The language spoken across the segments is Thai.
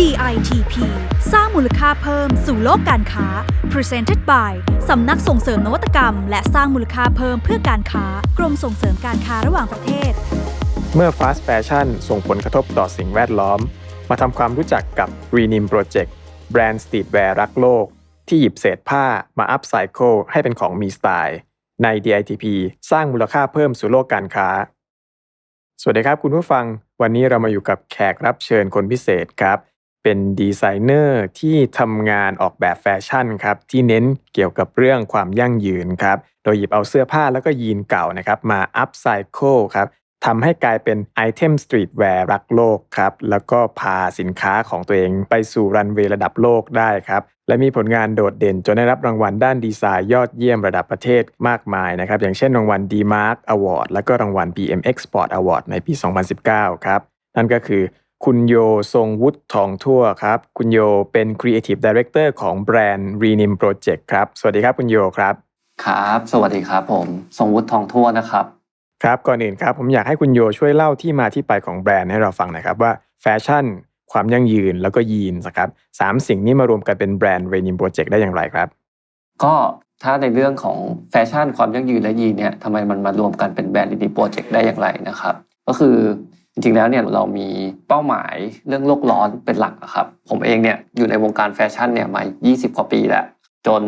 DITP สร้างมูลค่าเพิ่มสู่โลกการค้า Presented by สำนักส่งเสริมนวัตกรรม และสร้างมูลค่าเพิ่มเพื่อการค้ากรมส่งเสริมการค้าระหว่างประเทศ เมื่อ Fast Fashion ส่งผลกระทบต่อสิ่งแวดล้อม มาทำความรู้จักกับ Renim Project แบรนด์สตรีทแวร์รักโลก ที่หยิบเศษผ้ามาอัพไซเคิลให้เป็นของมีสไตล์ ใน DITP สร้างมูลค่าเพิ่มสู่โลกการค้า สวัสดีครับคุณผู้ฟัง วันนี้เรามาอยู่กับแขกรับเชิญคนพิเศษครับ เป็นดีไซเนอร์ที่ทำงานออกแบบแฟชั่นครับที่เน้นเกี่ยวกับเรื่องความยั่งยืนครับโดยหยิบเอาเสื้อผ้าแล้วก็ยีนเก่านะครับมาอัพไซเคิลครับทำให้กลายเป็นไอเทมสตรีทแวร์รักโลกครับ แล้วก็พาสินค้าของตัวเองไปสู่รันเวย์ระดับโลกได้ครับ และมีผลงานโดดเด่นจนได้รับรางวัลด้านดีไซน์ยอดเยี่ยมระดับประเทศมากมายนะครับ อย่างเช่นรางวัล D-Mark Award แล้วก็รางวัล BM Export Award ในปี 2019 ครับ นั่นก็คือ คุณโยทรงวุฒิทองทั่วครับ คุณโยเป็น Creative Director ของแบรนด์ Renim Project ครับ สวัสดีครับคุณโยครับ ครับ สวัสดีครับผม ทรงวุฒิทองทั่วนะครับ ครับก่อนอื่นครับ ผมอยากให้คุณโยช่วยเล่าที่มาที่ไปของแบรนด์ให้เราฟังหนะครับว่าแฟชั่น ความยั่งยืนแล้วก็ยีนส์ครับสามสิ่งนี้มารวมกันเป็นแบรนด์ Renim Project ได้อย่างไรครับ ก็ถ้าในเรื่องของแฟชั่นความยั่งยืนและยีนเนี่ยทำไมมันมารวมกันเป็นแบรนด์ดีโปรเจกต์ได้อย่างไรนะครับ ก็คือ จริงๆแล้วเนี่ยเรามีเป้าหมายเรื่องโลกร้อนเป็นหลักครับ ผมเองเนี่ยอยู่ในวงการแฟชั่นเนี่ยมา 20 กว่าปีแล้วจน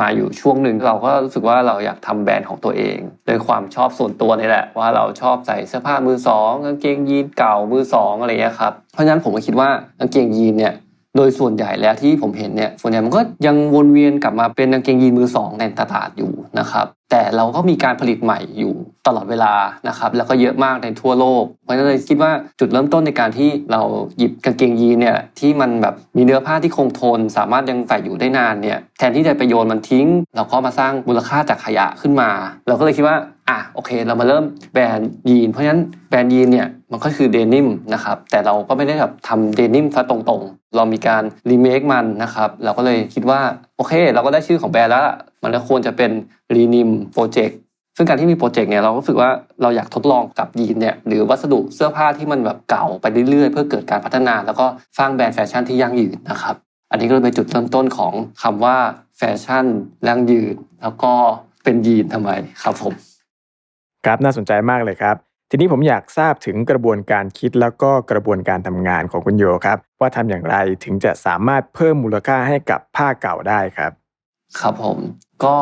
มาอยู่ช่วงหนึ่งเราก็รู้สึกว่าเราอยากทำแบรนด์ของตัวเองโดยความชอบส่วนตัวนี่แหละ ว่าเราชอบใส่เสื้อผ้ามือสองกางเกงยีนเก่ามือสองอะไรเงี้ยครับเพราะฉะนั้นผมก็คิดว่ากางเกงยีนเนี่ยโดยส่วนใหญ่แล้วที่ผมเห็นเนี่ยส่วนใหญ่มันก็ยังวนเวียนกลับมาเป็นกางเกงยีนมือสองในตลาดอยู่นะครับแต่เราก็มีการผลิตใหม่อยู่ ตลอดเวลานะครับแล้วก็เยอะมากในทั่วโลก เพราะฉะนั้นเลยคิดว่าจุดเริ่มต้นในการที่เราหยิบกางเกงยีนเนี่ยที่มันแบบมีเนื้อผ้าที่คงทน สามารถยังใส่อยู่ได้นานเนี่ยแทนที่จะไปโยนมันทิ้ง เราก็มาสร้างมูลค่าจากขยะขึ้นมา เราก็เลยคิดว่าอะโอเค เรามาเริ่มแบรนด์ยีน เพราะฉะนั้นแบรนด์ยีนเนี่ยมันก็คือเดนิมนะครับแต่เราก็ไม่ได้แบบทำเดนิมซะตรงๆ เรามีการรีเมคมันนะครับเราก็เลยคิดว่าโอเค เราก็ได้ชื่อของแบรนด์แล้วมันก็ควรจะเป็นรีนิมโปรเจกต์ ซึ่งการที่มีโปรเจกต์เนี่ยเราก็รู้สึกว่าเราอยากทดลองกับยีนเนี่ยหรือวัสดุเสื้อผ้าที่มันแบบเก่าไปเรื่อยๆ เพื่อเกิดการพัฒนา แล้วก็สร้างแบรนด์แฟชั่นที่ยั่งยืนนะครับ อันนี้ก็เลยเป็นจุดเริ่มต้นของคำว่าแฟชั่นยั่งยืน แล้วก็เป็นยีนทำไมครับผมครับน่าสนใจมากเลยครับ ทีนี้ผมอยากทราบถึงกระบวนการคิดแล้วก็กระบวนการทำงานของคุณโยครับ ว่าทำอย่างไรถึงจะสามารถเพิ่มมูลค่าให้กับผ้าเก่าได้ครับ ครับผมก็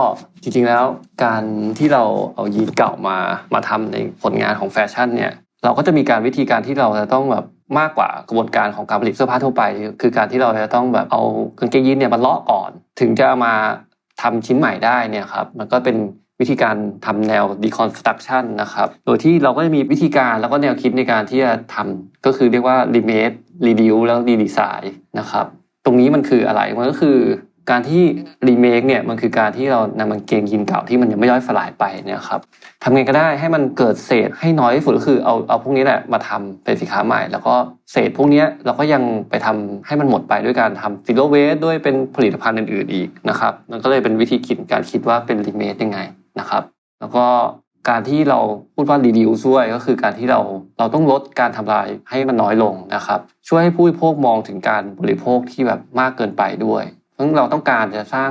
จริงๆแล้วการที่เราเอายีนเก่ามามาทำในผลงานของแฟชั่นเนี่ยเราก็จะมีการวิธีการที่เราจะต้องแบบมากกว่ากระบวนการของการผลิตเสื้อผ้าทั่วไป คือการที่เราจะต้องแบบเอากางเกงยีนเนี่ยมาเลาะก่อน ถึงจะเอามาทำชิ้นใหม่ได้เนี่ยครับมันก็เป็นวิธีการทำแนว deconstruction นะครับ โดยที่เราก็จะมีวิธีการแล้วก็แนวคิดในการที่จะทำก็คือเรียกว่า remake reduce แล้ว redesign นะครับ ตรงนี้มันคืออะไร มันก็คือ การที่รีเมคเนี่ยมันคือการที่เรานำกางเกงยีนเก่าที่มันยังไม่ย่อยสลายไปเนี่ยครับทำไงก็ได้ให้มันเกิดเศษให้น้อยที่สุดก็คือเอาเอาพวกนี้แหละมาทำเป็นสินค้าใหม่ แล้วก็เศษพวกนี้เราก็ยังไปทำให้มันหมดไปด้วยการทำซิโลเวสด้วยเป็นผลิตภัณฑ์อื่นๆอีกนะครับมันก็เลยเป็นวิธีคิดการคิดว่าเป็นรีเมคยังไงนะครับ แล้วก็การที่เราพูดว่า reduce ด้วยก็คือการที่เราเราต้องลดการทำลายให้มันน้อยลงนะครับ ช่วยให้ผู้บริโภคมองถึงการบริโภคที่แบบมากเกินไปด้วย เพราะเราต้องการจะสร้าง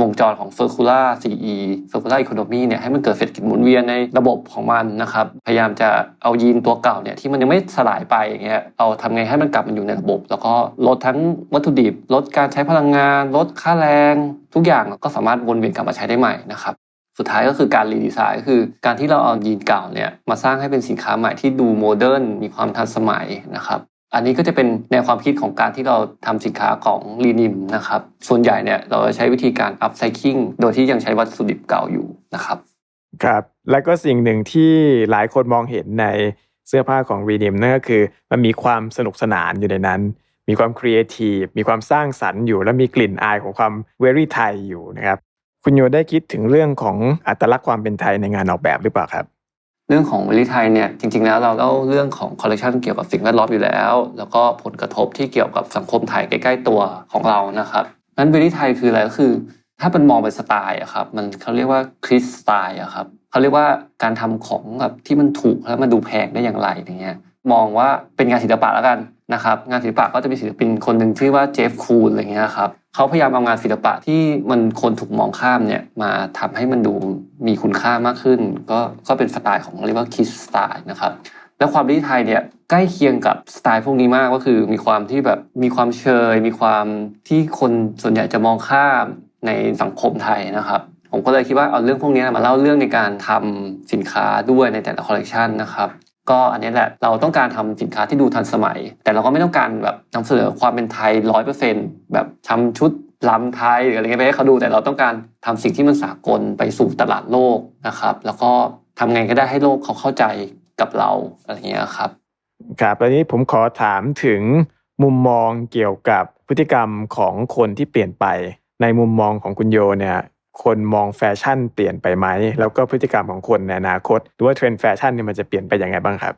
วงจรของ circular CE circular economy เนี่ยให้มันเกิดเศรษฐกิจหมุนเวียนในระบบของมันนะครับ พยายามจะเอายีนตัวเก่าเนี่ยที่มันยังไม่สลายไปอย่างเงี้ยเอาทำไงให้มันกลับมาอยู่ในระบบ แล้วก็ลดทั้งวัตถุดิบ ลดการใช้พลังงาน ลดค่าแรง ทุกอย่างก็สามารถวนเวียนกลับมาใช้ได้ใหม่นะครับสุดท้ายก็คือการรีดีไซน์ก็คือการที่เราเอายีนเก่าเนี่ยมาสร้างให้เป็นสินค้าใหม่ที่ดูโมเดิร์นมีความทันสมัยนะครับ อันนี้ก็จะเป็นแนวความคิดของการที่เราทำสินค้าของรีนิมนะครับ ส่วนใหญ่เนี่ยเราจะใช้วิธีการอัพไซคิงโดยที่ยังใช้วัสดุดิบเก่าอยู่นะครับ ครับ แล้วก็สิ่งหนึ่งที่หลายคนมองเห็นในเสื้อผ้าของ Renim นั่นก็คือ มันมีความสนุกสนานอยู่ในนั้น มีความครีเอทีฟมีความสร้างสรรค์อยู่ และมีกลิ่นอายของความเวรี่ไทยอยู่นะครับ คุณโยได้คิดถึงเรื่องของอัตลักษณ์ความเป็นไทยในงานออกแบบหรือเปล่าครับ เรื่องของวลิไทยเนี่ยจริง ๆ แล้วเราเล่าเรื่องของคอลเลคชันเกี่ยวกับสิ่งแวดล้อมอยู่แล้ว แล้วก็ผลกระทบที่เกี่ยวกับสังคมไทยใกล้ ๆ ตัวของเรานะครับนั้นวลิไทยคืออะไรก็คือ ถ้าเป็นมองเป็นสไตล์อะครับมันเขาเรียกว่าคริสสไตล์อะครับเขาเรียกว่าการทำของแบบที่มันถูกแล้วมันดูแพงได้อย่างไรอย่างเงี้ย มองว่าเป็นงานศิลปะแล้วกันนะครับงานศิลปะก็จะมีศิลปินคนหนึ่งชื่อว่าเจฟคูลอะไรเงี้ยครับเขาพยายามเอางานศิลปะที่มันคนถูกมองข้ามเนี่ยมาทำให้มันดูมีคุณค่ามากขึ้น ก็ก็เป็นสไตล์ของเรียกว่าคิสสไตล์นะครับแล้วความที่ไทยเนี่ยใกล้เคียงกับสไตล์พวกนี้มากก็คือมีความที่แบบมีความเชย มีความที่คนส่วนใหญ่จะมองข้ามในสังคมไทยนะครับผมก็เลยคิดว่าเอาเรื่องพวกนี้มาเล่าเรื่องในการทำสินค้าด้วยในแต่ละคอลเลกชันนะครับ ก็อันนี้แหละเราต้องการทำสินค้าที่ดูทันสมัย แต่เราก็ไม่ต้องการแบบนำเสนอความเป็นไทยร้อยเปอร์เซ็นต์แบบทำชุดลำไทยหรืออะไรเงี้ยไปให้เขาดูแต่เราต้องการทำสิ่งที่มันสากลไปสู่ตลาดโลกนะครับ แล้วก็ทำไงก็ได้ให้โลกเขาเข้าใจกับเราอะไรเงี้ยครับครับแล้วนี้ผมขอถามถึงมุมมองเกี่ยวกับพฤติกรรมของคนที่เปลี่ยนไป ในมุมมองของคุณโยเนี่ย คนมองแฟชั่นเปลี่ยนไปไหม แล้วก็พฤติกรรมของคนในอนาคตหรือว่าเทรนด์แฟชั่นเนี่ยมันจะเปลี่ยนไปยังไงบ้างครับ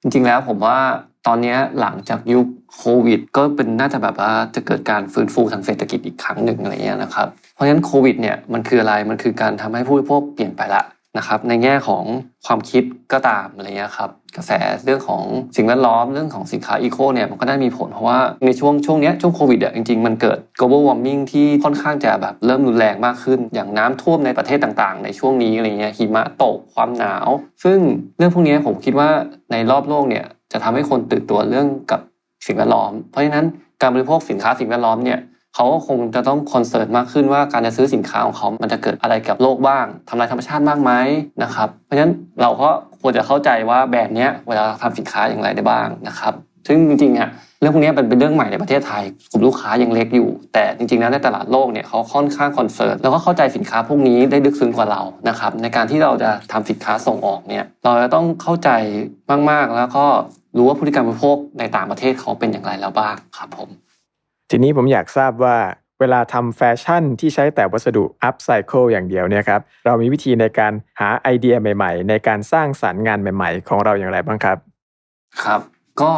จริงๆแล้วผมว่าตอนนี้หลังจากยุคโควิด ก็เป็นน่าจะแบบว่าจะเกิดการฟื้นฟูทางเศรษฐกิจอีกครั้งหนึ่งอะไรเงี้ยนะครับเพราะฉะนั้นโควิดเนี่ยมันคืออะไรมันคือการทำให้ผู้บริโภคเปลี่ยนไปละนะครับในแง่ของความคิดก็ตามอะไรเงี้ยครับ กระแสเรื่องของสิ่งแวดล้อมเรื่องของสินค้าอีโคเนี่ยมันก็ได้มีผลเพราะว่าในช่วงช่วงนี้ช่วงโควิดอะจริงๆ มันเกิด global warming ที่ค่อนข้างจะแบบเริ่มรุนแรงมากขึ้น อย่างน้ำท่วมในประเทศต่างๆ ในช่วงนี้อะไรเงี้ยหิมะตกความหนาว ซึ่งเรื่องพวกนี้ผมคิดว่าในรอบโลกเนี่ยจะทำให้คนตื่นตัวเรื่องกับสิ่งแวดล้อม เพราะฉะนั้นการบริโภคสินค้าสิ่งแวดล้อมเนี่ย เขาก็คงจะต้องคอนเซิร์นมากขึ้นว่าการจะซื้อสินค้าของเขา มันจะเกิดอะไรกับโลกบ้างทำลายธรรมชาติมากไหมนะครับ เพราะฉะนั้นเราก็ควรจะเข้าใจว่าแบรนด์เนี้ยเวลาทำสินค้าอย่างไรได้บ้างนะครับ ซึ่งจริงๆอะเรื่องพวกนี้เป็นเป็นเรื่องใหม่ในประเทศไทยกลุ่มลูกค้ายังเล็กอยู่ แต่จริงๆแล้วในตลาดโลกเนี่ยเขาค่อนข้างคอนเซิร์นแล้วก็เข้าใจสินค้าพวกนี้ได้ลึกซึ้งกว่าเรานะครับในการที่เราจะทำสินค้าส่งออกเนี่ยเราจะต้องเข้าใจมากๆแล้วก็รู้ว่าพฤติกรรมบริโภคในต่างประเทศเขาเป็นอย่างไรแล้วบ้างครับผม ทีนี้ผมอยากทราบว่าเวลาทำแฟชั่นที่ใช้แต่วัสดุอัพไซเคิลอย่างเดียวเนี่ยครับเรามีวิธีในการหาไอเดียใหม่ ๆ ในการสร้างสรรค์งานใหม่ ๆ ของเราอย่างไรบ้างครับ ครับ ก็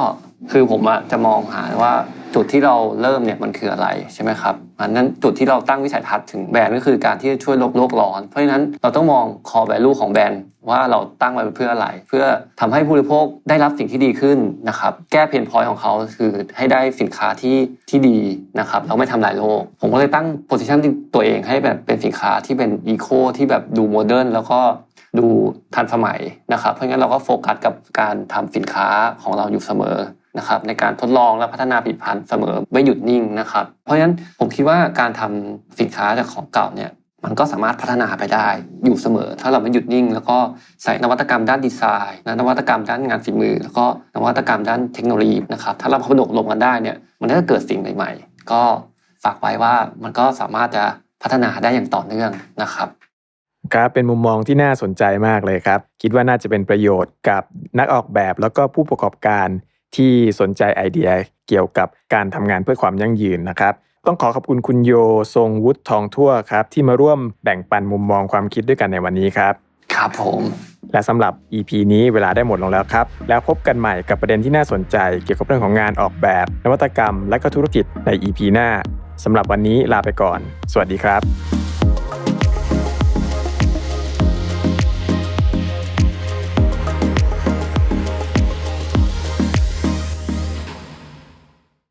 คือผมอะจะมองหาว่าจุดที่เราเริ่มเนี่ยมันคืออะไรใช่ไหมครับอันนั้นจุดที่เราตั้งวิสัยทัศน์ถึงแบรนด์ก็คือการที่จะช่วยโลกโลกร้อน เพราะฉะนั้นเราต้องมอง core value ของแบรนด์ว่าเราตั้งไว้เพื่ออะไร เพื่อทำให้ผู้บริโภคได้รับสิ่งที่ดีขึ้นนะครับแก้เพนพอยต์ของเขาคือให้ได้สินค้าที่ที่ดีนะครับแล้วไม่ทำลายโลก ผมก็เลยตั้ง position ตัวเองให้แบบเป็นสินค้าที่เป็นอีโคที่แบบดูโมเดิร์นแล้วก็ ดูทันสมัยนะครับ เพราะงั้นเราก็โฟกัสกับการทำสินค้าของเราอยู่เสมอนะครับในการทดลองและพัฒนาผลิตภัณฑ์เสมอไม่หยุดนิ่งนะครับ เพราะฉะนั้นผมคิดว่าการทำสินค้าจากของเก่าเนี่ยมันก็สามารถพัฒนาไปได้อยู่เสมอ ถ้าเราไม่หยุดนิ่ง แล้วก็ใส่นวัตกรรมด้านดีไซน์นวัตกรรมด้านงานฝีมือ แล้วก็นวัตกรรมด้านเทคโนโลยีนะครับถ้าเราผนวกรวมกันได้เนี่ยมันก็จะเกิดสิ่งใหม่ ๆ ก็ฝากไว้ว่ามันก็สามารถจะพัฒนาได้อย่างต่อเนื่องนะครับ ครับเป็นมุมมองที่น่าสนใจมากเลยครับ คิดว่าน่าจะเป็นประโยชน์กับนักออกแบบแล้วก็ผู้ประกอบการที่สนใจไอเดียเกี่ยวกับการทำงานเพื่อความยั่งยืนนะครับ ต้องขอขอบคุณคุณโยทรงวุฒิทองทั่วครับ ที่มาร่วมแบ่งปันมุมมองความคิดด้วยกันในวันนี้ครับ ครับผม และสำหรับ EP นี้เวลาได้หมดลงแล้วครับ แล้วพบกันใหม่กับประเด็นที่น่าสนใจ เกี่ยวกับเรื่องของงานออกแบบ นวัตกรรม และก็ธุรกิจใน EP หน้าสำหรับวันนี้ลาไปก่อน สวัสดีครับ